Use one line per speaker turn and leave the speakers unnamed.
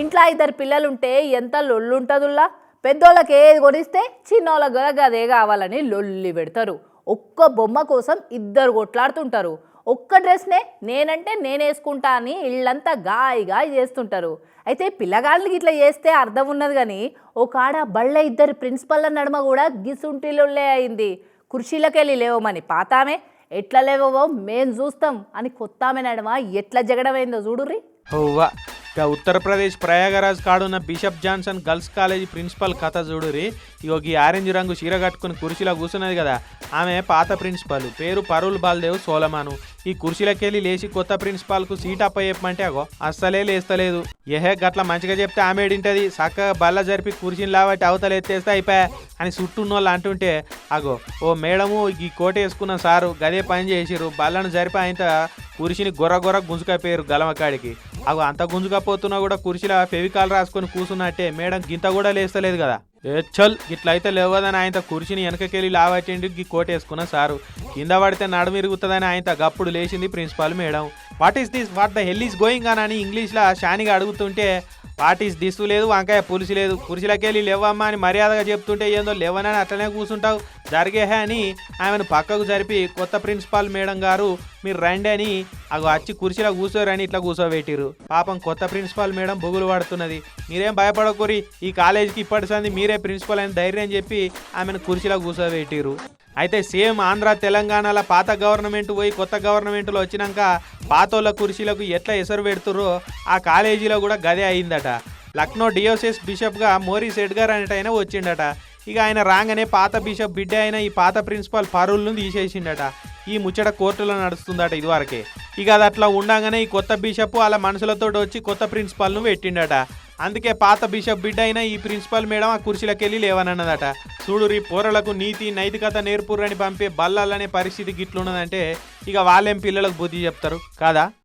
ఇంట్లో ఇద్దరు పిల్లలుంటే ఎంత లొల్లుంటుందిలా పెద్దోళ్ళకి ఏది కొనిస్తే చిన్నోళ్ళకి కూడా గదే కావాలని లొల్లి పెడతారు. ఒక్క బొమ్మ కోసం ఇద్దరు కొట్లాడుతుంటారు. ఒక్క డ్రెస్నే నేనంటే నేనేసుకుంటా అని ఇళ్ళంతా గాయిగా చేస్తుంటారు. అయితే పిల్లగాళ్ళకి ఇట్లా చేస్తే అర్థం ఉన్నది కానీ ఒక ఆడ బళ్ళ ఇద్దరు ప్రిన్సిపల్ల నడుమ కూడా గిసుంటిలొల్లే అయింది. కుర్చీలకెళ్ళి లేవమని పాతామే ఎట్లా లేవో మేం చూస్తాం అని కొత్త నడుమ ఎట్లా జగడమైందో చూడుర్రి.
ఇక Uttar Pradesh Prayagraj కాడున్న Bishop Johnson girls college principal కథ చూడురి. ఇగో ఈ ఆరెంజ్ రంగు చీర కట్టుకుని కుర్చీలో కూర్చున్నది కదా. ఆమె పాత ప్రిన్సిపల్. పేరు పరుల్ బాల్దేవ్ సోలమాను. ఈ కుర్చీలకెళ్ళి లేచి కొత్త ప్రిన్సిపాల్కు సీట్ అప్ప చెప్పమంటే అగో అస్సలే లేస్తలేదు. ఏహే గట్ల మంచిగా చెప్తే ఆమె ఏడింటది. చక్కగా బల్ల జరిపి కుర్చీని లాబట్టి అవతల ఎత్తేస్తే అయిపోయా అని చుట్టూన్న వాళ్ళు అంటుంటే అగో ఓ మేడము ఈ కోట వేసుకున్న సారు గదే పని చేసిరు బల్లను జరిపి ఆయన కురిసిని గొర్ర గొర్ర గుంజుకపోయారు గలమకాడికి. అగో అంత గుంజుకపోతున్నా కూడా కుర్చీలో ఫెవికాల్ రాసుకొని కూర్చున్నట్టే మేడం గింత కూడా లేస్తలేదు కదా. ఏ చల్ ఇట్లయితే లేవదని ఆయన కుర్చీని వెనకకెళ్ళి లావచ్చిండి గీ కోట్ వేసుకున్న సారు. కింద పడితే నడుమిరుగుతుందని ఆయన గప్పుడు లేచింది principal madam. What is this? What the hell is going అని ఇంగ్లీష్లో షానిగా అడుగుతుంటే పార్టీస్ ఈస్ లేదు వంకాయ పులుసు లేదు. కుర్చీలకెళ్ళి లేవమ్మా అని మర్యాదగా చెప్తుంటే ఏందో లేవనని అట్లనే కూర్చుంటావు. జరిగేహే అని ఆమెను పక్కకు జరిపి కొత్త ప్రిన్సిపాల్ మేడం గారు మీరు రండి అని అవి వచ్చి కుర్చీలో కూర్చోరని ఇట్లా కూర్చోబెట్టిరు పాపం కొత్త ప్రిన్సిపాల్ మేడం బొగులు పడుతున్నది. మీరేం భయపడకూరి ఈ కాలేజీకి ఇప్పటి సంది మీరే ప్రిన్సిపాల్ అని ధైర్యం చెప్పి ఆమెను కుర్చీలో కూర్చోబెట్టిరు అయితే సేమ్ ఆంధ్ర తెలంగాణల పాత గవర్నమెంట్ పోయి కొత్త గవర్నమెంట్లో వచ్చినాక పాతోళ్ళ కుర్చీలకు ఎట్లా ఎసరు పెడుతుర్రో ఆ కాలేజీలో కూడా గదే అయిందట. లక్నో డియోసెస్ బిషప్గా మోరీస్ ఎడ్గర్ అనేటైనా వచ్చిండట. ఇక ఆయన రాగానే పాత బిషప్ బిడ్డ అయిన ఈ పాత ప్రిన్సిపాల్ పరుల్ను తీసేసిండట. ఈ ముచ్చట కోర్టులో నడుస్తుందట ఇదివరకే. ఇక అది అట్లా ఉండగానే ఈ కొత్త బిషప్ అలా మనుషులతో వచ్చి కొత్త ప్రిన్సిపాల్ను పెట్టిండట. అందుకే పాత బిషప్ బిడ్డ అయిన ఈ ప్రిన్సిపల్ మేడం ఆ కుర్చీలకెళ్ళి లేవనన్నదట. చూడురి పోరలకు నీతి నైతికత నేర్పురని పంపే బల్లాలనే పరిస్థితి గిట్లున్నదంటే ఇక వాళ్ళేం పిల్లలకు బుద్ధి చెప్తారు? కాదా?